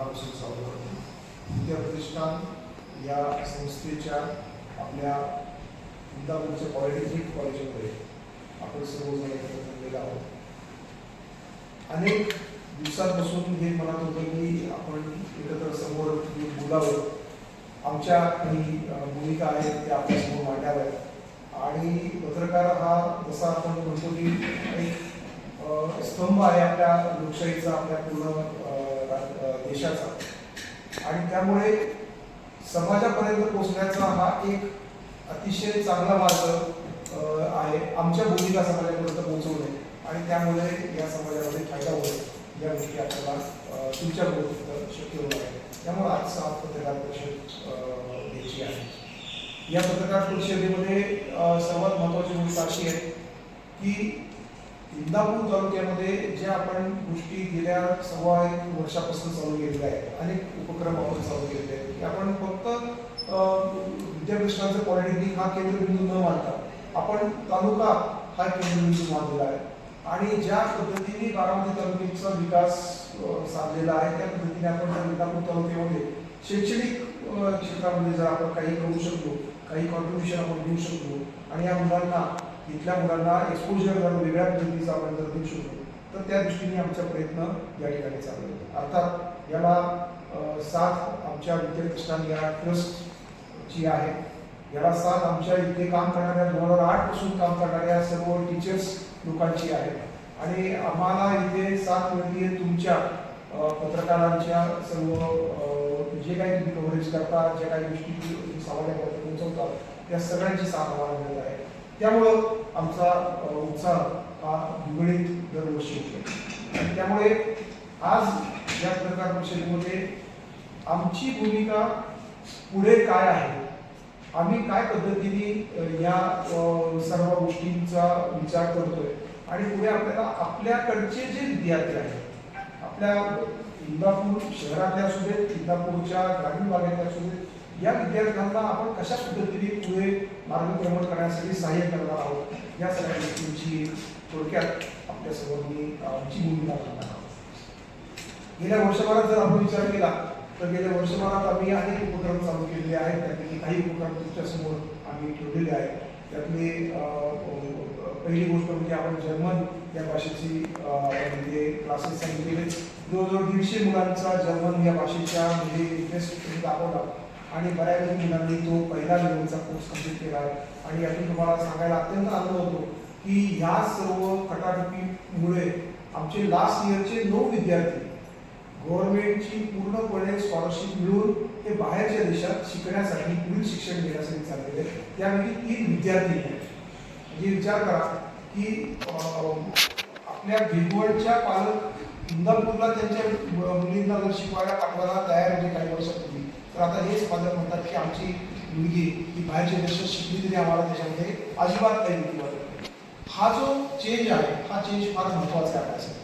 मनापासून चालू करतो विद्या प्रतिष्ठान या संस्थेच्या आपल्या इंदापूरच्या पॉलिटेक्निक कॉलेजमध्ये आपण सर्वजण एकत्र जमलेलो आहोत. अनेक दिवसांपासून हे मनात होतं की आपण एकत्र समोर बोलावं. आमच्या काही भूमिका आहेत त्या आपल्यासमोर मांडाव्यात आणि पत्रकार हा जसा आपण म्हणतो की एक स्तंभ आहे आपल्या लोकशाहीचा आपल्या पूर्ण देशाचा. आणि त्यामुळे समाजापर्यंत पोचण्याचा हा एक अतिशय चांगला मार्ग आहे. आमच्या भूमिका समाजापर्यंत पोहोचवणे आणि त्यामुळे या समाजामध्ये फायदा होईल या गोष्टी आपल्याला तुमच्या गोष्टीत शक्य होणार आहे त्यामुळे आज सहा पत्रकार परिषद घ्यायची आहे. या पत्रकार परिषदेमध्ये सर्वात महत्त्वाची गोष्ट अशी आहे की इंदापूर तालुक्यामध्ये ज्या आपण गोष्टी गेल्या सव्वा एक वर्षापासून चालू केलेल्या आहेत अनेक उपक्रम आपण चालू केलेले आहेत की आपण फक्त अ, विद्यापीठांचं पॉलिटेक्निक हा केंद्रबिंदू न मानता आपण तालुका हा केंद्रबिंदू मानलेला आहे. आणि ज्या पद्धतीने बारामती तालुक्याचा विकास साधलेला आहे त्या पद्धतीने आपण त्या इंदापूर तालुक्यामध्ये शैक्षणिक क्षेत्रामध्ये जर आपण काही करू शकतो काही कॉन्ट्रीब्युशन आपण देऊ शकतो आणि या मुलांना इथल्या मुलांना एक्सपोजर जर वेगळ्या पद्धतीचा आपण जर देऊ शकतो तर त्या दृष्टीने आमचा प्रयत्न या ठिकाणी चालू होतो अर्थात याला साथ आमच्या विद्याप्रतिष्ठान या ट्रस्टची आहे. याला साथ आमच्या इथे काम करणाऱ्या दोन हजार आठपासून काम करणाऱ्या सर्व टीचर्स लोकांची आहे. आणि आम्हाला इथे साथ मिळते तुमच्या पत्रकारांच्या सर्व जे काही तुम्ही कव्हरेज करता ज्या काही गोष्टी तुम्ही समाजापर्यंत पोहोचवता त्या सगळ्यांची साथ आम्हाला मिळत आहे. त्यामुळं आमचा उत्साह हा द्विगुणित दरवर्षी होतो आणि त्यामुळे आज या पत्रकार परिषदेमध्ये आमची भूमिका पुढे काय आहे? आम्ही काय पद्धतीने या सर्व गोष्टींचा विचार करतोय? आणि पुढे आपल्याला आपल्याकडचे जे विद्यार्थी आहेत आपल्या इंदापूर शहरातल्या असू देत इंदापूरच्या ग्रामीण भागातल्या असू देत या विद्यार्थ्यांना आपण कशा पद्धतीने पुढे मार्गक्रमण करण्यासाठी सहाय्य करणार आहोत? या सगळ्या गोष्टींची थोडक्यात आपल्यासमोर मी आमची भूमिका करणार आहोत. गेल्या वर्षभरात जर आपण विचार केला तर गेल्या वर्षभरात आम्ही अनेक उपक्रम चालू केलेले आहेत. त्यापैकी काही उपक्रम तुमच्यासमोर आम्ही ठेवलेले आहेत. त्यातले पहिली गोष्ट म्हणजे आपण जर्मन या भाषेची म्हणजे क्लासेस सांगितलेले जवळजवळ दीडशे मुलांचा जर्मन या भाषेच्या म्हणजे इंटरेस्ट दाखवला आणि बऱ्यापैकी मुलांनी तो पहिला लेवलचा कोर्स कंप्लीट केला आहे आणि यातून तुम्हाला सांगायला अत्यंत आनंद होतो की ह्या सर्व खटाखटीमुळे आमचे लास्ट इयरचे नऊ विद्यार्थी गव्हर्नमेंटची पूर्णपणे स्कॉलरशिप मिळून हे बाहेरच्या देशात शिकण्यासाठी पुढील शिक्षण घेण्यासाठी चाललेले आहेत. त्यापैकी तीन विद्यार्थी आहेत म्हणजे विचार करा की आपल्या भिगवडच्या पालक इंदापूरला त्यांच्या मु- मुलींना जर शिकवायला पाठवायला तयार होते काही वर्षापूर्वी तर आता हेच पालक म्हणतात की आमची मुलगी ही बाहेरच्या देशात शिकली तरी आम्हाला त्याच्यामध्ये अजिबात काही भीती वाटत हा जो चेंज आहे हा चेंज फार महत्त्वाचा आहे आपल्यासाठी.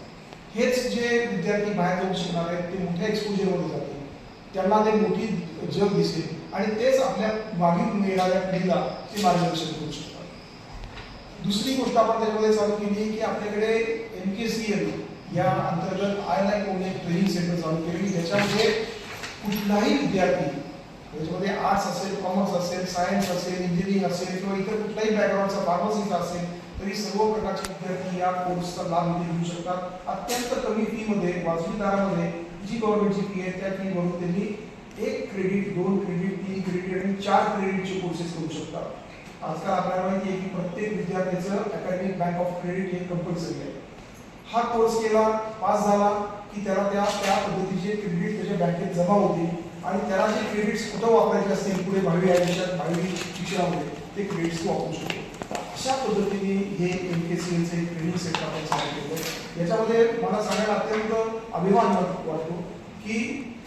हेच जे विद्यार्थी बाहेर जाऊन शिकणार आहेत ते मोठ्या एक्सपोजरमध्ये जातील. त्यांना ते मोठी जग दिसेल. आणि तेच आपल्या मागील येणाऱ्या पिढीला ते मार्गदर्शन करू शकतात. दुसरी गोष्ट आपण त्याच्यामध्ये चालू केली की आपल्याकडे एम के सी एल या अंतर्गत आय लाईक म्हणून एक ट्रेनिंग सेंटर चालू केली. की ज्याच्यामध्ये कुठलाही विद्यार्थी त्याच्यामध्ये आर्ट्स असेल कॉमर्स असेल सायन्स असेल इंजिनिअरिंग असेल किंवा इतर कुठल्याही बॅकग्राऊंडचा फार्मसीचा असेल तरी सर्व प्रकारचे विद्यार्थी या कोर्सचा लाभ घेऊ शकतात. अत्यंत कमी फीमध्ये वाजवी दरामध्ये जी गव्हर्नमेंटची फी आहे त्या फीवरून त्यांनी एक क्रेडिट दोन क्रेडिट तीन क्रेडिट आणि चार क्रेडिटचे कोर्सेस करू शकतात. आजकाल आपल्याला माहिती आहे की प्रत्येक विद्यार्थ्याचं अकॅडमिक बँक ऑफ क्रेडिट हे कंपल्सरी आहे. हा कोर्स केला पास झाला की त्याला त्या त्या पद्धतीचे क्रेडिट त्याच्या बँकेत जमा होतील आणि त्याला जे क्रेडिट्स कुठं वापरायचे असतील पुढे भावी आयुष्यात भावी शिक्षणामध्ये ते क्रेडिट्स वापरू शकतो. अशा पद्धतीने हे एम के सी एलचे ट्रेनिंग सेंटर आपण सांगितलं याच्यामध्ये मला सांगायला अत्यंत अभिमान वाटतो की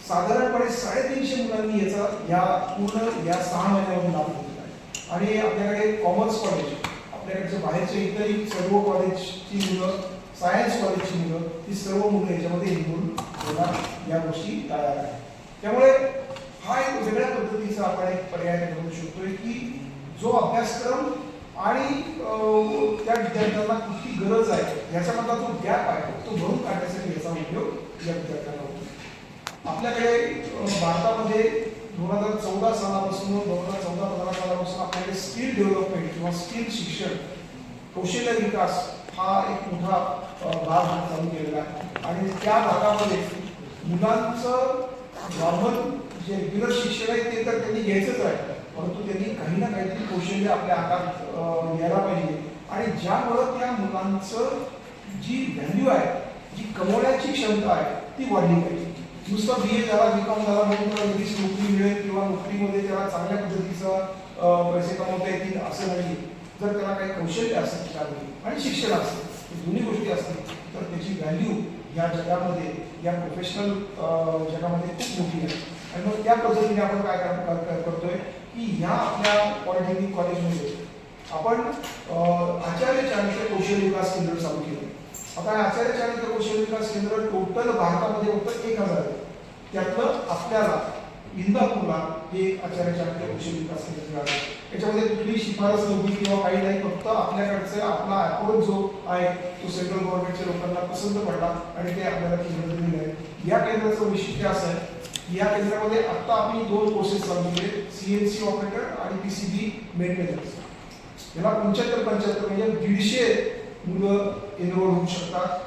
साधारणपणे साडेतीनशे मुलांनी याचा या पूर्ण या सहा महिन्यामध्ये लाभ घेतला आहे. आणि आपल्याकडे कॉमर्स कॉलेज आपल्याकडचे बाहेरचे इतरही सर्व कॉलेजची मुलं सायन्स कॉलेजची मुलं ही सर्व मुलं याच्यामध्ये इन्व्हॉल्व होणार या गोष्टी तयार आहे. त्यामुळे हा एक वेगळ्या पद्धतीचा आपण एक पर्याय निवडू शकतोय की जो अभ्यासक्रम आणि त्या विद्यार्थ्यांना कुठली गरज आहे याच्यामधला जो गॅप आहे तो भरून काढण्यासाठी याचा उपयोग या विद्यार्थ्यांना होतो. आपल्याकडे भारतामध्ये दोन हजार चौदा सालापासून दोन हजार चौदा पंधरा सालापासून आपल्याकडे स्किल डेव्हलपमेंट किंवा स्किल शिक्षण कौशल्य विकास हा एक मोठा भाग हा चालू केलेला आहे. आणि त्या भागामध्ये मुलांचं नॉर्मल जे रेग्युलर शिक्षण आहे ते तर त्यांनी घ्यायचंच आहे. परंतु त्यांनी काही ना काहीतरी कौशल्य आपल्या हातात यायला घ्यायला पाहिजे. आणि ज्यामुळं त्या मुलांचं जी व्हॅल्यू आहे जी कमवण्याची क्षमता आहे ती वाढली पाहिजे. नुसतं बी ए झाला बी कॉम झाला म्हणून त्याला लगेच नोकरी मिळेल किंवा नोकरीमध्ये त्याला चांगल्या पद्धतीचं पैसे कमवता येतील असं नाही जर त्याला काही कौशल्य असेल त्यामध्ये आणि शिक्षण असेल हे दोन्ही गोष्टी असतील तर त्याची व्हॅल्यू या जगामध्ये या प्रोफेशनल जगामध्ये खूप मोठी आहे. आणि मग त्या पद्धतीने आपण काय करतोय की ह्या आपल्या पॉलिटेक्निक कॉलेजमध्ये आपण आचार्य चाणक्य कौशल्य विकास केंद्र चालू केलं. आता आचार्य चाणक्य कौशल्य विकास केंद्र टोटल भारतामध्ये फक्त एक हजार आहे. त्यातलं आपल्याला इंदापूरला हे आचार्य चाणक्य कौशल्य विकास केंद्र मिळालं. याच्यामध्ये कुठली शिफारस नव्हती किंवा काही नाही फक्त आपल्याकडचे आपला अप्रोच जो आहे तो सेंट्रल गव्हर्नमेंटच्या लोकांना पसंत पडला आणि ते आपल्याला केंद्र दिलेलं आहे. या केंद्राचं वैशिष्ट्य असं आहे या केंद्रामध्ये आत्ता आम्ही दोन कोर्सेस चालू केले सी एन सी ऑपरेटर आणि पी सी बी मेंटेनन्स याला पंच्याहत्तर पंच्याहत्तर म्हणजे दीडशे मुलं एनरोल होऊ शकतात.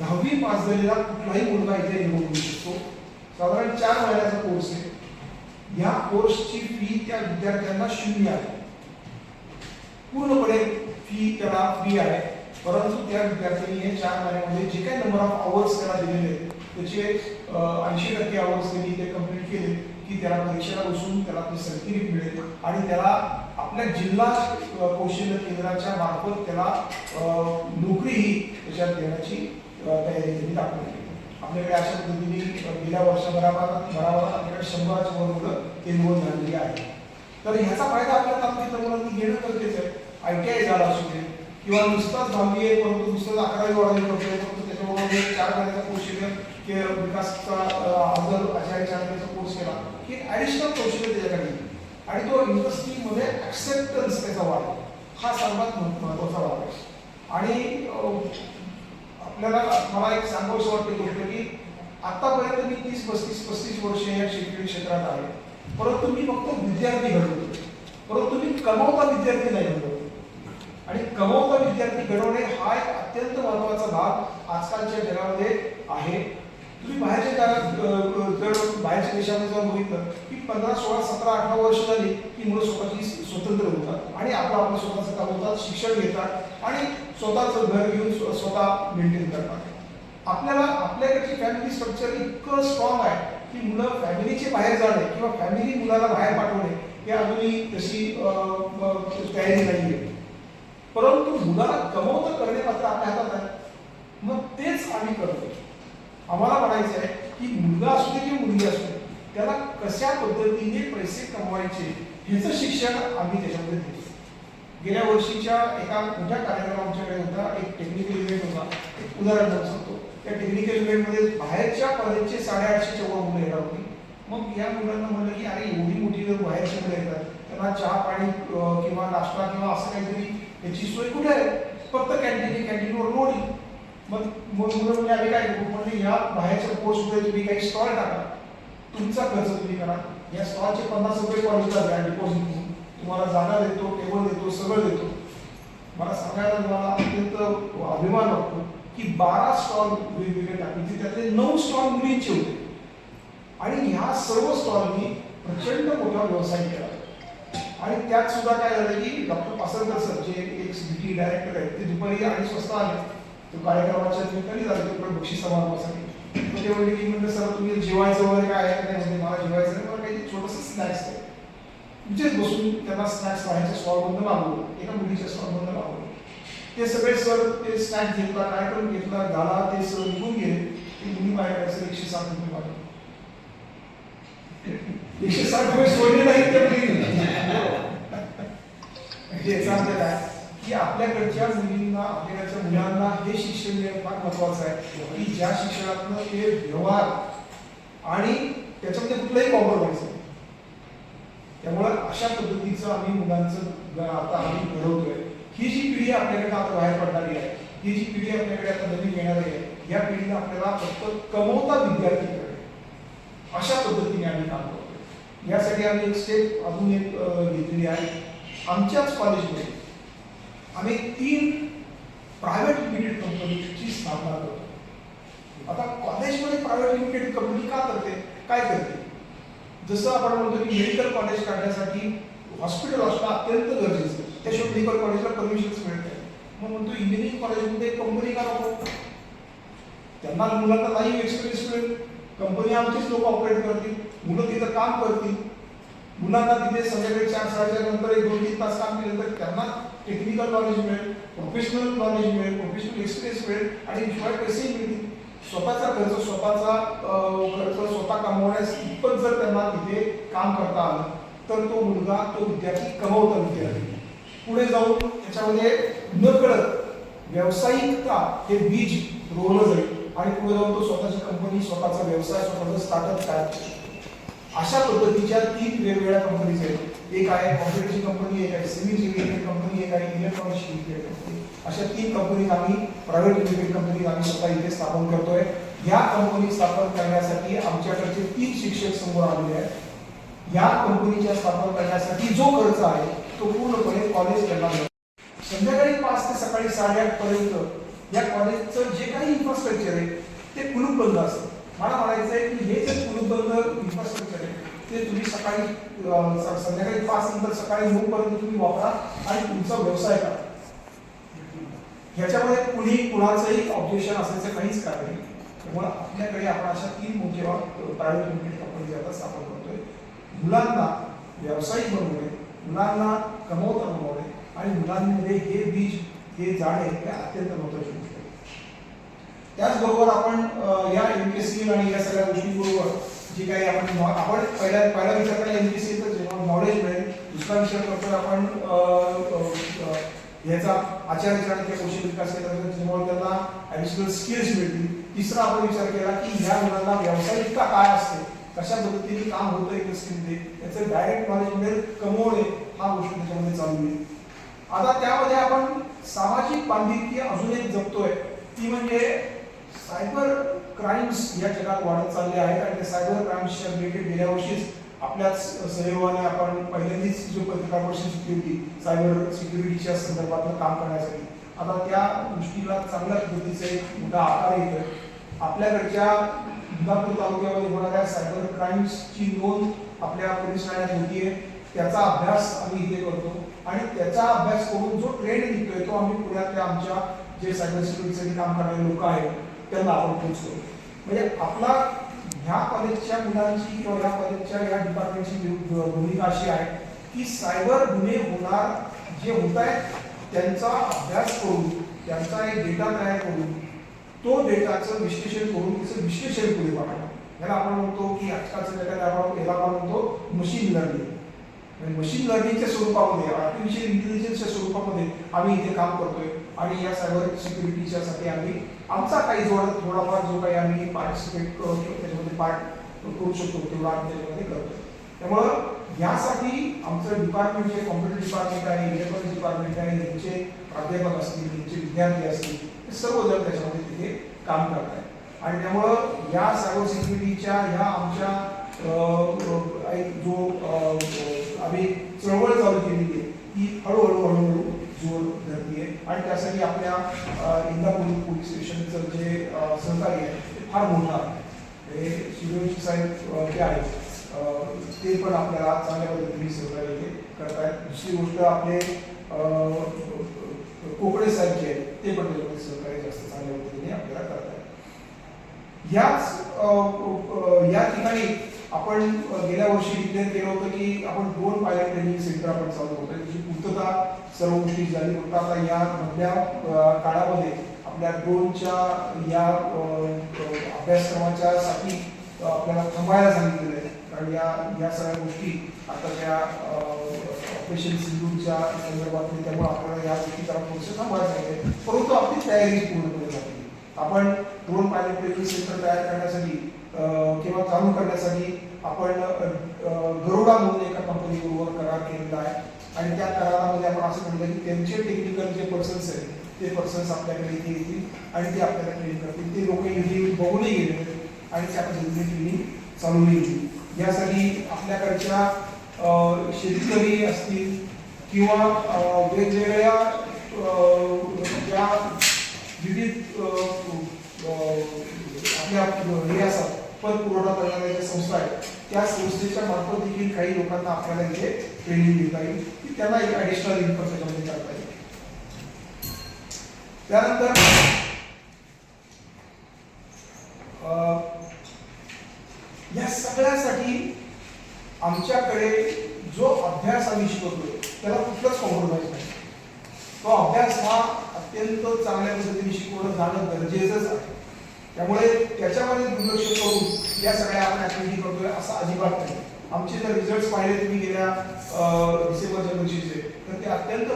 दहावी पास झालेला कुठलाही मुलगा इथे एनरोल होऊ शकतो. साधारण चार महिन्याचा कोर्स आहे. या कोर्सची फी त्या विद्यार्थ्यांना शून्य आहे. पूर्णपणे फी त्याला फ्री आहे. परंतु त्या विद्यार्थ्यांनी हे चार महिन्यामध्ये जे काही नंबर ऑफ आवर्स त्याला दिलेले आहेत त्याचे ऐंशी टक्के आवर्स त्यांनी ते कंप्लीट केले की त्याला परीक्षेला बसून त्याला ते सर्टिफिकेट मिळेल आणि त्याला आपल्या जिल्हा कौशल्य केंद्राच्या मार्फत त्याला नोकरीही त्याच्यात देण्याची तयारी त्यांनी दाखवली आपल्याकडे अशा पद्धतीने गेल्या वर्षभराभरात भराभरात आपल्याकडे शंभराच्या वर मुलं एनरोल झालेली आहे तर ह्याचा फायदा आपल्या तालुक्यातल्या मुलांनी घेणं गरजेचं आहे. आय टी आय झाला असू दे किंवा नुसताच दहावी आहे परंतु नुसतंच अकरावी बारावी करतोय परंतु त्याच्याबरोबर चार महिन्याचा कौशल्य कि विकासचा हजर अशा चार महिन्याचा कोर्स केला. की ॲडिशनल कौशल्य त्याच्याकडे. आणि तो इंडस्ट्रीमध्ये ॲक्सेप्टन्स त्याचा वाढ हा सर्वात महत्त्वाचा वाढ आहे. आणि आपल्याला मला एक सांगावंसं वाटते गोष्ट की आतापर्यंत मी तीस पस्तीस पस्तीस वर्ष या शैक्षणिक क्षेत्रात आहे. परंतु मी फक्त विद्यार्थी घडवतो. परंतु मी कमवता विद्यार्थी नाही घडवतो. आणि कमवता विद्यार्थी घडवणे हा एक अत्यंत महत्त्वाचा भाग आजकालच्या जगामध्ये आहे. तुम्ही बाहेरच्या दारात जर बाहेरच्या देशामध्ये जाऊन बघितलं की पंधरा सोळा सतरा अठरा वर्ष झाली की मुलं स्वतःची स्वतंत्र होतात आणि आपलं आपलं स्वतःचं होतात शिक्षण घेतात आणि स्वतःचं घर घेऊन स्व- स्वतः मेंटेन करतात. आपल्याला आपल्याकडची फॅमिली स्ट्रक्चर इतकं स्ट्रॉंग आहे की मुलं फॅमिलीचे बाहेर जाणे किंवा फॅमिली मुलाला बाहेर पाठवणे हे अजूनही तशी तयारी नाही आहे. परंतु मुलाला कमवतं करणे मात्र आपल्या हातात आहे. मग तेच आम्ही करतो आम्हाला म्हणायचं आहे की मुलगा असू दे की मुलगी असू दे त्याला कशा पद्धतीने पैसे कमवायचे ह्याचं शिक्षण आम्ही त्याच्यामध्ये देतो गेल्या वर्षीच्या एका मोठ्या कार्यक्रम आमच्याकडे होता एक टेक्निकल इव्हेंट होता. एक उदाहरण देऊ सांगतो त्या टेक्निकल इव्हेंटमध्ये बाहेरच्या कॉलेजचे साडेआठशे चौदा मुलं येणार होती. मग या मुलांना म्हणलं की अरे एवढी मोठी जर बाहेरची मुलं येतात त्यांना चहा पाणी किंवा नाश्ता किंवा असं काहीतरी याची सोय कुठे आहे? फक्त कॅन्टीन कॅन्टीनवर मोडी मग मुलं म्हणजे आम्ही काय करू म्हणजे या बाहेरच्या कोर्समध्ये तुम्ही काही स्टॉल टाका. तुमचा खर्च तुम्ही करा. या स्टॉलचे पन्नास रुपये कॉलेजला द्या डिपॉझिट म्हणून. तुम्हाला जागा देतो टेबल देतो सगळं देतो. मला सांगायला मला अत्यंत अभिमान वाटतो की बारा स्टॉल वेगवेगळे टाकायचे त्यातले नऊ स्टॉल मुलींचे होते. आणि ह्या सर्व स्टॉलनी प्रचंड मोठा व्यवसाय केला. आणि त्यात सुद्धा काय झालं की डॉक्टर पासरकर सर जे एक सिटी डायरेक्टर आहेत ते दुपारी अडीच वाजता आले. तो कार्यक्रमाच्या निमित्ताने झाले ते पण बक्षीस समारंभासाठी मग ते म्हणले की म्हणलं सर तुम्ही जेवायचं वगैरे काय आहे? नाही म्हणजे मला जेवायचं नाही मला काही छोटंसं स्नॅक्स आहे. तिथेच बसून त्यांना स्नॅक्स बाहेरच्या स्टॉलमधनं मागवलं. एका मुलीच्या स्टॉलमधनं मागवलं. ते सगळे सर ते स्नॅक्स घेतला कार्यक्रम घेतला झाला ते सर निघून गेले. ते मुली बाहेर काय एकशे साठ रुपये मागवले एकशे साठ रुपये सोडले नाही त्या मुलीने. म्हणजे याचा अर्थ काय की आपल्याकडच्या मुलींना आपल्याकडच्या मुलांना हे शिक्षण देणं फार महत्वाचं आहे. की ज्या शिक्षणातनं ते व्यवहार आणि त्याच्यामध्ये कुठलंही कॉम्प्रोमाइज नाही. त्यामुळे अशा पद्धतीचं आम्ही मुलांचं आता आम्ही घडवतोय. ही जी पिढी आपल्याकडे आता बाहेर पडणारी आहे ही जी पिढी आपल्याकडे आता नवीन येणारी आहे या पिढीला आपल्याला फक्त कमवता विद्यार्थी करणे पद्धतीने आम्ही एक स्टेप अजून एक घेतलेली आहे. आमच्याच कॉलेजमध्ये आम्ही तीन प्रायव्हेट लिमिटेड कंपनीची स्थापना करतो. आता कॉलेजमध्ये प्रायव्हेट लिमिटेड कंपनी का करते? काय करते? जसं आपण म्हणतो की मेडिकल कॉलेज काढण्यासाठी हॉस्पिटल असणं अत्यंत गरजेचं आहे. त्याशिवाय मेडिकल कॉलेजला परमिशन्स मिळत नाही मग म्हणतो इंजिनिअरिंग कॉलेजमध्ये कंपनी का नको? त्यांना मुलांना लाईव्ह एक्सपिरियन्स मिळेल कंपनी आमचीच लोक ऑपरेट करतील. मुलं तिथं काम करतील. मुलांना तिथे संध्याकाळी चार साडेचार नंतर एक दोन तीन तास काम केलं तर त्यांना टेक्निकल नॉलेज मिळेल प्रोफेशनल नॉलेज मिळेल प्रोफेशनल एक्सपिरियन्स मिळेल आणि शिवाय पैसेही मिळतील. स्वतःचा खर्च स्वतःचा खर्च स्वतः कमवण्यास इतपत जर त्यांना तिथे काम करता आलं तर तो मुलगा तो विद्यार्थी कमवता विद्यार्थी पुढे जाऊन त्याच्यामध्ये न कळत व्यावसायिकता हे बीज रोवलं जाईल. आणि पुढे जाऊन तो स्वतःची कंपनी स्वतःचा व्यवसाय स्वतःचा स्टार्टअप तयार अशा पद्धतीच्या तीन वेगवेगळ्या कंपनीज आहेत. एक आहे कॉम्प्युटरची कंपनी एक आहे सेमी लिमिटेड कंपनी एक आहे इलेक्ट्रॉनिक्स लिमिटेड कंपनी अशा तीन कंपनीज आम्ही प्रायव्हेट लिमिटेड कंपनी आम्ही स्वतः इथे स्थापन करतोय. या कंपनी स्थापन करण्यासाठी आमच्याकडचे तीन शिक्षक समोर आलेले आहेत. या कंपनीच्या स्थापन करण्यासाठी जो खर्च आहे तो पूर्णपणे कॉलेज करणार संध्याकाळी पाच ते सकाळी साडेआठ पर्यंत या कॉलेजचं जे काही इन्फ्रास्ट्रक्चर आहे ते कुलूपबंद असतं. मला म्हणायचं आहे की हे जे कुलूपबंद इन्फ्रास्ट्रक्चर आहे ते तुम्ही सकाळी संध्याकाळी पाच नंतर सकाळी नऊ पर्यंत तुम्ही वापरा आणि तुमचा व्यवसाय करा. ह्याच्यामध्ये कुणी कुणाचंही ऑब्जेक्शन असायचं काहीच कारण नाही. त्यामुळे आपल्याकडे आपण अशा तीन मोठे प्रायव्हेट लिमिटेड कंपनी आता स्थापन करतोय. मुलांना व्यावसायिक बनवणे मुलांना कमवता बनवणे आणि मुलांमध्ये हे बीज हे जाणे हे अत्यंत महत्वाची गोष्ट आहे. त्याचबरोबर आपण या एम सी आणि या सगळ्या गोष्टींबरोबर जी काही आपण आपण पहिल्या पहिला विचार केला एमपीएससी तर जेव्हा नॉलेज मिळेल दुसरा विचार करतो आपण याचा आचार विचार ह्याचा कौशल्य विकास केला जेव्हा त्यांना ऍडिशनल स्किल्स मिळतील तिसरा आपण विचार केला की ह्या मुलांना व्यावसायिकता काय असते कशा पद्धतीने काम होतं इंडस्ट्रीमध्ये याचं डायरेक्ट नॉलेज मिळेल कमवणे हा गोष्ट त्याच्यामध्ये चालू आहे आता त्यामध्ये आपण सामाजिक बांधिलकी अजून एक जपतोय ती म्हणजे सायबर क्राईम्स या जगात वाढत चालले आहेत आणि त्या सायबर क्राईम्सच्या रिलेटेड गेल्या वर्षीच आपल्याच सहयोगाने आपण पहिल्यांदाच जो पत्रकार परिषद घेतली होती सायबर सिक्युरिटीच्या संदर्भातलं काम करण्यासाठी. आता त्या गोष्टीला चांगल्या पद्धतीचा एक मोठा आकार आहे आपल्याकडच्या इंदापूर तालुक्यामध्ये होणाऱ्या सायबर क्राईम्सची नोंद आपल्या पोलीस ठाण्यात होतीये. त्याचा अभ्यास आम्ही इथे करतो. आणि त्याचा अभ्यास करून जो ट्रेंड निघतोय तो आम्ही पुण्यातल्या आमच्या जे सायबर सिक्युरिटीसाठी काम करणारे लोक आहेत त्यांना आपण पोचतो म्हणजे आपला ह्या कॉलेजच्या मुलांची किंवा या कॉलेजच्या या डिपार्टमेंटची भूमिका अशी आहे की सायबर गुन्हे होणार जे होत आहेत त्यांचा अभ्यास करून त्यांचा एक डेटा तयार करून तो डेटाचं विश्लेषण करून त्याचं विश्लेषण पुढे पाठवणं याला आपण म्हणतो की आजकालच्या जगात आपण याला आपण म्हणतो मशीन लर्निंग मशीन लर्निंगच्या स्वरूपामध्ये आर्टिफिशियल इंटेलिजन्सच्या स्वरूपामध्ये आम्ही इथे काम करतोय. आणि या सायबर सिक्युरिटीच्या साठी आम्ही आमचा काही जोड थोडाफार जो काही आम्ही पार्टिसिपेट करू त्याच्यामध्ये पार्ट करू शकतो तेवढा आम्ही त्याच्यामध्ये करतो. त्यामुळं यासाठी आमचं डिपार्टमेंट जे कॉम्प्युटर डिपार्टमेंट आहे इलेक्ट्रॉनिक डिपार्टमेंट आहे त्यांचे प्राध्यापक असतील त्यांचे विद्यार्थी असतील हे सर्वजण त्याच्यामध्ये तिथे काम करत आहेत. आणि त्यामुळं या सायबर सिक्युरिटीच्या ह्या आमच्या एक जो आम्ही चळवळ चालू केलेली आहे ती हळूहळू हळूहळू जोर आहे आणि त्यासाठी आपल्या इंदापूर पोलीस स्टेशनचं जे सहकार्य आहे ते फार मोठं आहे. हे शिरोजी साहेब जे आहेत ते पण आपल्याला चांगल्या पद्धतीने सहकार्य हे करतायत. दुसरी गोष्ट आपले कोकडे साहेब जे आहेत ते पण त्याच्यामध्ये सहकार्य जास्त चांगल्या पद्धतीने आपल्याला करतायत. ह्याच अं, या ठिकाणी आपण गेल्या वर्षी डिक्लेअर केलं होतं की आपण दोन पायलट ट्रेनिंग सेंटर आपण चालू होतं त्याची पूर्तता सर्व गोष्टी झाली. फक्त आता या मधल्या काळामध्ये आपल्या दोनच्या या अभ्यासक्रमाच्या साठी आपल्याला थांबायला सांगितलेलं आहे. कारण या या सगळ्या गोष्टी आता त्या ऑपरेशन सिंधूच्या संदर्भात त्यामुळे आपल्याला या गोष्टी जरा थोडंसं थांबायला सांगितले परंतु आपली तयारी पूर्णपणे झाली आपण ड्रोन पायलट ट्रेनिंग सेंटर तयार करण्यासाठी किंवा चालू करण्यासाठी आपण अं, गरुडा म्हणून एका कंपनीबरोबर करार केलेला आहे. आणि त्या करारामध्ये आपण असं म्हणलं की त्यांचे टेक्निकल जे पर्सन्स आहेत ते पर्सन्स आपल्याकडे इथे येतील आणि ते आपल्याला ट्रेन करतील. ते लोक इथे बघूनही गेले आणि त्या पद्धतीने ट्रेनिंग चालवली गेली यासाठी आपल्याकडच्या शेतकरी असतील किंवा वेगवेगळ्या ज्या विविध आपल्या हे असतात पण पुरवठा करणाऱ्या ज्या संस्था आहेत त्या संस्थेच्या मार्फत देखील काही लोकांना आपल्याला इथे ट्रेनिंग देता येईल. की त्यांना एक ॲडिशनल इन्कम त्याच्यामध्ये करता येईल. त्यानंतर या सगळ्यासाठी आमच्याकडे जो अभ्यास आम्ही शिकवतोय त्याला कुठलंच कॉम्प्रोमाइज नाही. तो अभ्यास हा अत्यंत चांगल्या पद्धतीने शिकवणं जाणं गरजेचंच आहे. त्यामुळे त्याच्यामध्ये दुर्लक्ष करून या सगळ्या आपण ऍक्टिव्हिटी करतोय असं अजिबात नाही. आमचे जर रिझल्ट पाहिले तुम्ही गेल्या अ, डिसेंबरच्या तर ते अत्यंत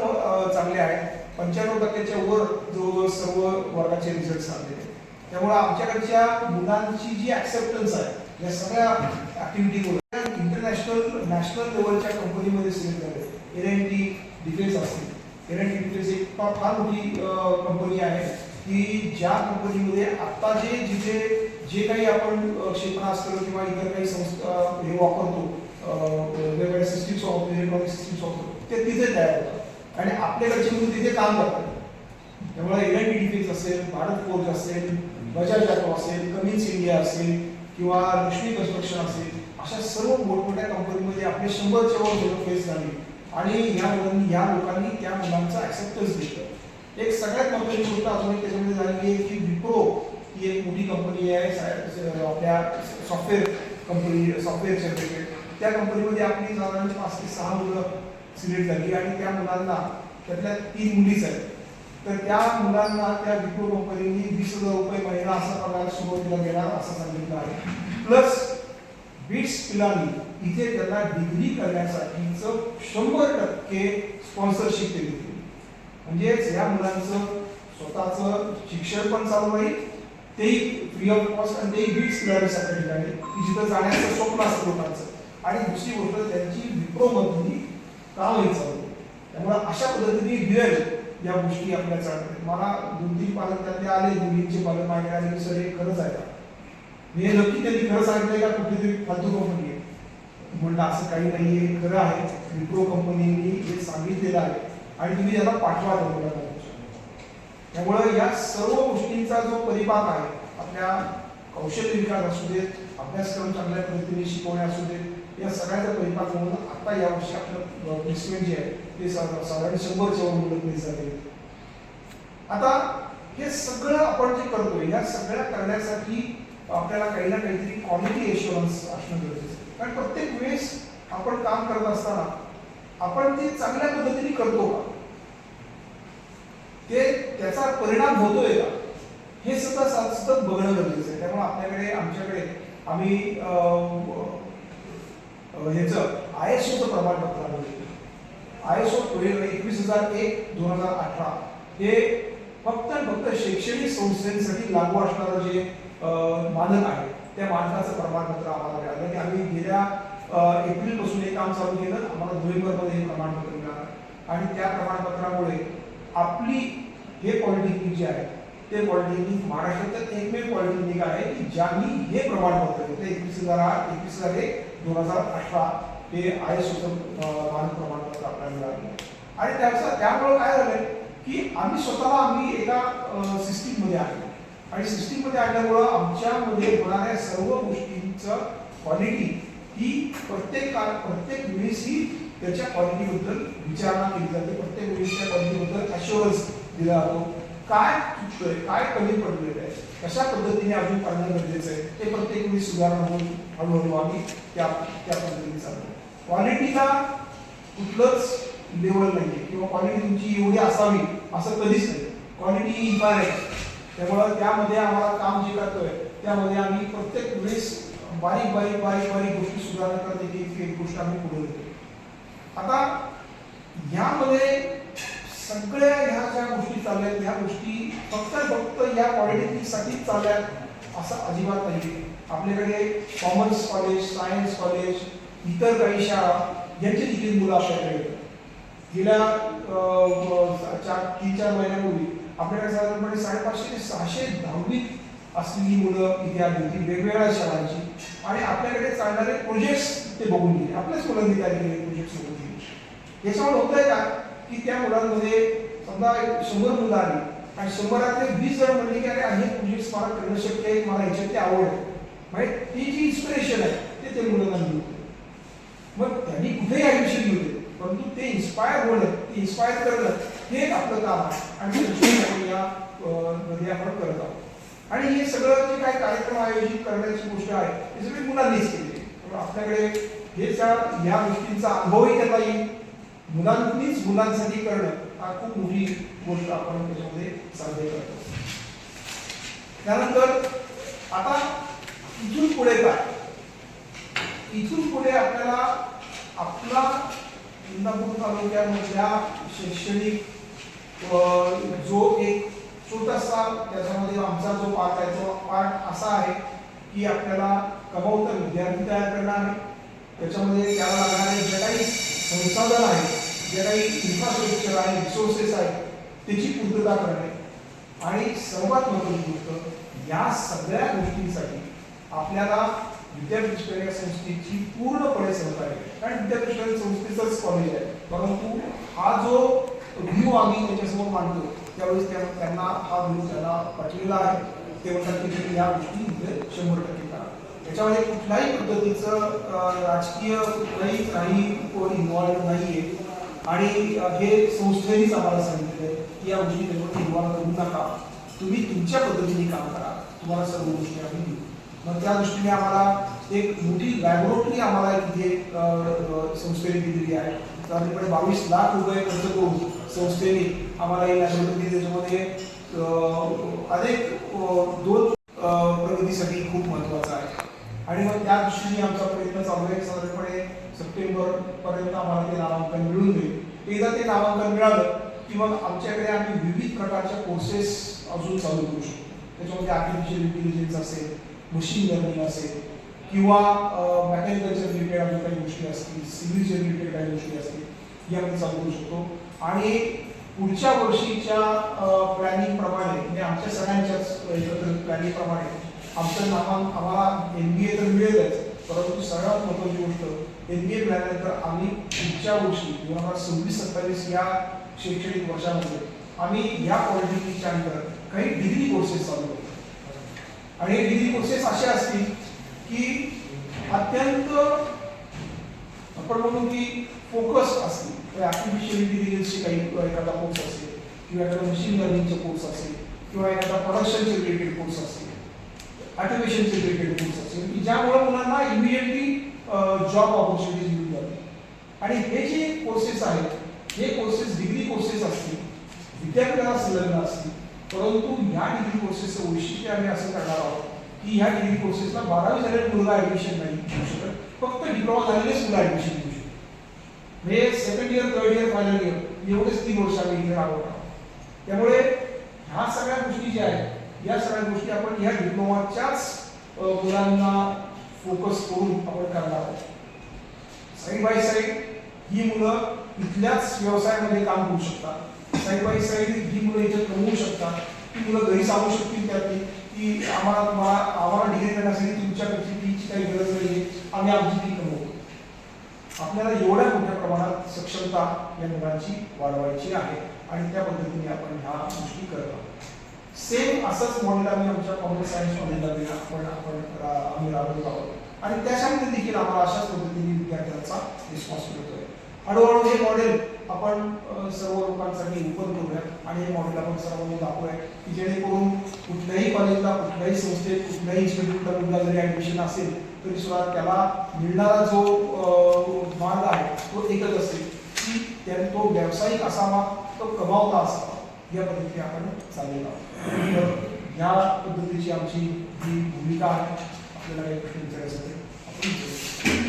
चांगले आहेत. पंच्याण्णव टक्क्याच्या वर जवळजवळ सर्व वर्गाचे रिझल्ट आले. त्यामुळे आमच्याकडच्या मुलांची जी ऍक्सेप्टन्स आहे या सगळ्या ऍक्टिव्हिटीमुळे इंटरनॅशनल नॅशनल लेवलच्या कंपनीमध्ये सिलेक्ट झाले. एन एन टी डिफेन्स असतील. एन एन टी डिफेन्स एक फार मोठी कंपनी आहे. की ज्या कंपनीमध्ये आत्ता जे जिथे जे काही आपण क्षेपणास्त्र किंवा इतर काही संस्था हे वापरतो वेगवेगळ्या सिस्टीम्स वापरतो इलेक्ट्रॉनिक सिस्टीम्स वापरतो ते तिथे तयार होतात. आणि आपल्याकडची मुलं तिथे काम करतात. त्यामुळे एल आय डी डिफेन्स असेल भारत फोर्ज असेल बजाज ऑटो असेल कमिन्स इंडिया असेल किंवा लक्ष्मी कन्स्ट्रक्शन असेल अशा सर्व मोठमोठ्या कंपनीमध्ये आपले शंभरच्या वर लोक फेस झाली आणि या मुलांनी या लोकांनी त्या मुलांचा ऍक्सेप्टन्स घेतलं. एक सगळ्यात महत्त्वाची गोष्ट अजून त्याच्यामध्ये झालेली आहे की विप्रो ही एक मोठी कंपनी आहे आपल्या सॉफ्टवेअर कंपनी सॉफ्टवेअर सर्टिफिकेट त्या कंपनीमध्ये आपली साधारण पाच ते सहा मुलं सिलेक्ट झाली आणि त्या मुलांना त्यातल्या तीन मुलीच आहेत. तर त्या मुलांना त्या विप्रो कंपनीने वीस हजार रुपये महिना असा पगार सुरुवातीला देणार असं सांगितलं आहे. प्लस बीट्स पिलानी इथे त्यांना डिग्री करण्यासाठीचं शंभर टक्के स्पॉन्सरशिप केली होती. म्हणजेच या मुलांचं स्वतःचं शिक्षण पण चालू राहील तेही फ्री ऑफ कॉस्ट आणि तेही बीट्स पिलानीसारख्या ठिकाणी की जिथं जाण्याचं स्वप्न असतं लोकांचं. आणि दुसरी गोष्ट त्यांची विप्रोमधली काम चालू? त्यामुळे अशा पद्धतीने बिअर या गोष्टी आपल्या चालतात. मला दोन तीन पालक त्यातले आले मुलींचे पालक मागे आले की सर हे खरंच आहे. का मी हे नक्की त्यांनी खरं सांगितलं का? कुठेतरी फालतू कंपनी आहे. म्हणलं असं काही नाही आहे खरं आहे. विप्रो कंपनीने हे सांगितलेलं आहे. आणि तुम्ही त्याला पाठवा त्यामुळं. त्यामुळे या सर्व गोष्टींचा जो परिपाक आहे आपल्या कौशल्य विकास असू देत अभ्यासक्रम चांगल्या पद्धतीने शिकवणे असू देत या सगळ्याचा परिपाक म्हणून आता या वर्षी आपलं प्लेसमेंट जे आहे ते साधारण शंभरच्या वर मुलं जाते. आता हे सगळं आपण जे करतोय या सगळ्या करण्यासाठी आपल्याला काही ना काहीतरी क्वालिटी एश्युरन्स असणं गरजेचं आहे. कारण प्रत्येक वेळेस आपण काम करत असताना आपण ते चांगल्या पद्धतीने करतो का? ते त्याचा परिणाम होतोय का? हे सुद्धा सतत बघणं गरजेचं आहे. त्यामुळे आपल्याकडे आमच्याकडे आम्ही ह्याचं आय एस ओचं प्रमाणपत्र आणलं आय एस ओ एकवीस हजार एक दोन हजार अठरा हे फक्त फक्त शैक्षणिक संस्थेसाठी लागू असणारं जे मानक आहे त्या मानकाचं प्रमाणपत्र आम्हाला मिळालं. की आम्ही गेल्या एप्रिलपासून हे काम चालू केलं. आम्हाला नोव्हेंबरमध्ये हे प्रमाणपत्र मिळालं. आणि त्या प्रमाणपत्रामुळे आपली हे पॉलिटेक्निक जे आहे ते पॉलिटेक्निक महाराष्ट्राचं एकमेव पॉलिटेक्निक आहे की ज्यांनी हे प्रमाणपत्र घेतलं एकवीस हजार आठ एकवीस हजार एक दोन हजार अठरा हे आय एस ओचं मानक प्रमाणपत्र आपल्याला मिळालं. आणि त्याचा त्यामुळं काय झालं की आम्ही स्वतःला आम्ही एका सिस्टीममध्ये आहे. आणि सिस्टीममध्ये आणल्यामुळं आमच्यामध्ये होणाऱ्या सर्व गोष्टींचं क्वालिटी ही प्रत्येक प्रत्येक वेळेस ही त्याच्या क्वालिटीबद्दल विचारणा केली जाते. प्रत्येक वेळेस त्या क्वालिटीबद्दल अश्युरन्स दिला जातो. काय चुकतोय काय कमी पडलेलं आहे कशा पद्धतीने अजून करणं गरजेचं आहे ते प्रत्येक वेळी सुधारणा होऊन हळूहळू आम्ही त्या त्या पद्धतीने चालतो क्वालिटीला कुठलंच लेवल नाही किंवा क्वालिटी तुमची एवढी असावी असं कधीच नाही क्वालिटी इन्फायनाईट त्यामुळं त्यामध्ये आम्हाला काम जे करतोय त्यामध्ये आम्ही प्रत्येक वेळेस बारीक बारीक बारीक बारीक गोष्टी सुधारणा करते की एक गोष्ट आम्ही पुढे देतो आता ह्यामध्ये सगळ्या ह्या ज्या गोष्टी चालल्यात ह्या गोष्टी फक्त फक्त या पॉलिटेक्निकसाठीच चालल्यात असं अजिबात नाही आपल्याकडे कॉमर्स कॉलेज सायन्स कॉलेज इतर काही शाळा यांची देखील मुलं आपल्याकडे येतात. गेल्या चार तीन चार महिन्यापूर्वी आपल्याकडे साधारणपणे साडेपाचशे ते सहाशे दहावीत असलेली मुलं इथे आली होती वेगवेगळ्या शाळांची. आणि आपल्याकडे चालणारे प्रोजेक्ट्स ते बघून गेले. आपल्याच मुलांनी त्या केलेले प्रोजेक्ट्स बघून गेले. याच्यामुळे आहे का? की त्या मुलांमध्ये समजा एक शंभर मुलं आली आणि शंभरातले वीस जण म्हणले की अरे हे प्रोजेक्ट मला करणं शक्य आहे मला ह्याच्यात ते आवड आहे. म्हणजे ती जी इन्स्पिरेशन आहे ते ते मुलांना मिळते. मग त्यांनी कुठेही ऍडमिशन घेऊ परंतु ते इन्स्पायर होणं ते इन्स्पायर करणं हे एक आपलं काम आहे. आणि या मध्ये आपण करत आहोत. आणि हे सगळं जे काही कार्यक्रम आयोजित करण्याची गोष्ट आहे हे सगळी मुलांनीच केली. आपल्याकडे हे ह्या गोष्टींचा अनुभवही त्यांना येईल. मुलांनीच मुलांसाठी करणं हा खूप मोठी गोष्ट आपण त्याच्यामध्ये साध्य करतो. त्यानंतर आता इथून पुढे काय? इथून पुढे आपल्याला आपला इंदापूर तालुक्यामधल्या शैक्षणिक जो एक छोटासा त्याच्यामध्ये आमचा जो पार्ट आहे तो पार्ट असा आहे की आपल्याला कमावता विद्यार्थी तयार करणं आहे. त्याच्यामध्ये त्याला लागणारे जे काही संसाधन आहे जे काही इन्फ्रास्ट्रक्चर आहे रिसोर्सेस आहेत त्याची पूर्तता करणे. आणि सर्वात महत्वाची गोष्ट या सगळ्या गोष्टींसाठी आपल्याला विद्यापीठ या संस्थेची पूर्णपणे सहकार्य. कारण विद्यापीठ संस्थेचंच कॉलेज आहे. परंतु हा जो व्ह्यू आम्ही त्याच्यासमोर मांडतो त्यावेळेस त्या- त्यांना हा व्ह्यू त्यांना पटलेला आहे ते म्हणतात की तुम्ही या गोष्टी इथे शंभर टक्के करा. त्याच्यामध्ये कुठल्याही पद्धतीचं राजकीय कुठलाही काही कोणी इन्व्हॉल्व आहे आणि हे संस्थेनेच आम्हाला सांगितलेलं आहे की या गोष्टी त्याच्यावर निर्माण करू नका. तुम्ही तुमच्या पद्धतीने काम करा. तुम्हाला सर्व गोष्टी आम्ही देऊ. मग त्या दृष्टीने आम्हाला एक मोठी लॅबोरेटरी आम्हाला इथे संस्थेने दिलेली आहे. साधारणपणे बावीस लाख रुपये खर्च करून संस्थेने आम्हाला ही लॅबोरेटरी त्याच्यामध्ये अनेक दोन प्रगतीसाठी खूप महत्वाचं आहे. आणि मग त्या दृष्टीने आमचा प्रयत्न चालू आहे. साधारणपणे सप्टेंबर पर्यंत आम्हाला ते नामांकन मिळून जाईल. एकदा ते नामांकन मिळालं की मग आमच्याकडे आम्ही विविध प्रकारच्या कोर्सेस अजून चालू करू शकतो. त्याच्यामध्ये आर्टिफिशियल इंटेलिजन्स असेल मशीन लर्निंग असेल किंवा मॅकॅनिकलच्या रिलेटेड अजून काही गोष्टी असतील सिव्हिलच्या रिलेटेड काही गोष्टी असतील या आम्ही चालू करू शकतो. आणि पुढच्या वर्षीच्या प्लॅनिंग प्रमाणे म्हणजे आमच्या सगळ्यांच्याच एकत्र प्लॅनिंग प्रमाणे आमचं नामांक आम्हाला एन बी ए तर मिळेलच परंतु सगळ्यात महत्त्वाची गोष्ट एन बी ए मिळाल्यानंतर आम्ही पुढच्या वर्षी दोन हजार सव्वीस सत्तावीस या शैक्षणिक वर्षामध्ये आम्ही या पॉलिटेक्निकच्या अंतर काही डिग्री कोर्सेस चालू करतो आणि हे डिग्री कोर्सेस असे असतील की अत्यंत आपण म्हणू की फोकस असतील. आर्टिफिशियल इंटेलिजन्सचे काही एखादा कोर्स असेल किंवा एखादा मशीन लर्निंगचा कोर्स असेल किंवा एखादा प्रोडक्शनचे रिलेटेड कोर्स असेल ऑटोमेशनचे रिलेटेड कोर्स असेल की ज्यामुळे मुलांना इमिडिएटली जॉब ऑपॉर्च्युनिटीज मिळून जाते. आणि हे जे कोर्सेस आहेत हे कोर्सेस डिग्री कोर्सेस असतील विद्यापीठाला संलग्न असतील परंतु या डिग्री कोर्सेसचं वैशिष्ट्य आम्ही असं करणार आहोत की ह्या डिग्री कोर्सेसला बारावी झालेल्या मुलगा ऍडमिशन नाही घेऊ शकत फक्त डिप्लोमा झालेलेच मुलं ऍडमिशन घेऊ शकतात म्हणजे second year third year final year एवढेच तीन वर्ष आम्ही इथे राबवत आहोत. त्यामुळे ह्या सगळ्या गोष्टी ज्या आहेत या सगळ्या गोष्टी आपण ह्या डिप्लोमाच्याच मुलांना फोकस करून आपण करणार आहोत. साईड बाय साईड ही मुलं इथल्याच व्यवसायामध्ये काम करू शकतात. साईड बाय साईड ही मुलं इथे कमवू शकतात. ती मुलं घरी सांगू शकतील त्यातली. की आम्हाला तुम्हाला आम्हाला डिग्री करण्यासाठी तुमच्याकडची फीची काही गरज नाही आम्ही आमची फी कमवतो. आपल्याला एवढ्या मोठ्या प्रमाणात सक्षमता या मुलांची वाढवायची आहे. आणि त्या पद्धतीने आपण ह्या गोष्टी सेम असंच मॉडेल आम्ही आमच्या कॉमर्स सायन्स कॉलेजला आपण आपण आम्ही राबवत आहोत. आणि त्याच्यामध्ये देखील आम्हाला अशाच पद्धतीने विद्यार्थ्यांचा रिस्पॉन्स मिळतोय. हळूहळू हे मॉडेल आपण सर्व लोकांसाठी ओपन करूया आणि हे मॉडेल आपण सर्वांनी दाखवूया की जेणेकरून कुठल्याही कॉलेजला कुठल्याही संस्थेत कुठल्याही इन्स्टिट्यूटला मुलगा जरी ऍडमिशन असेल तरी सुद्धा त्याला मिळणारा जो मार्ग आहे तो एकच असेल की त्या तो व्यावसायिक असावा तो कमावता असावा. या पद्धतीने आपण चाललेलो आहोत. या पद्धतीची आमची जी भूमिका आहे आपल्याला काही प्रश्न विचारायचे आपण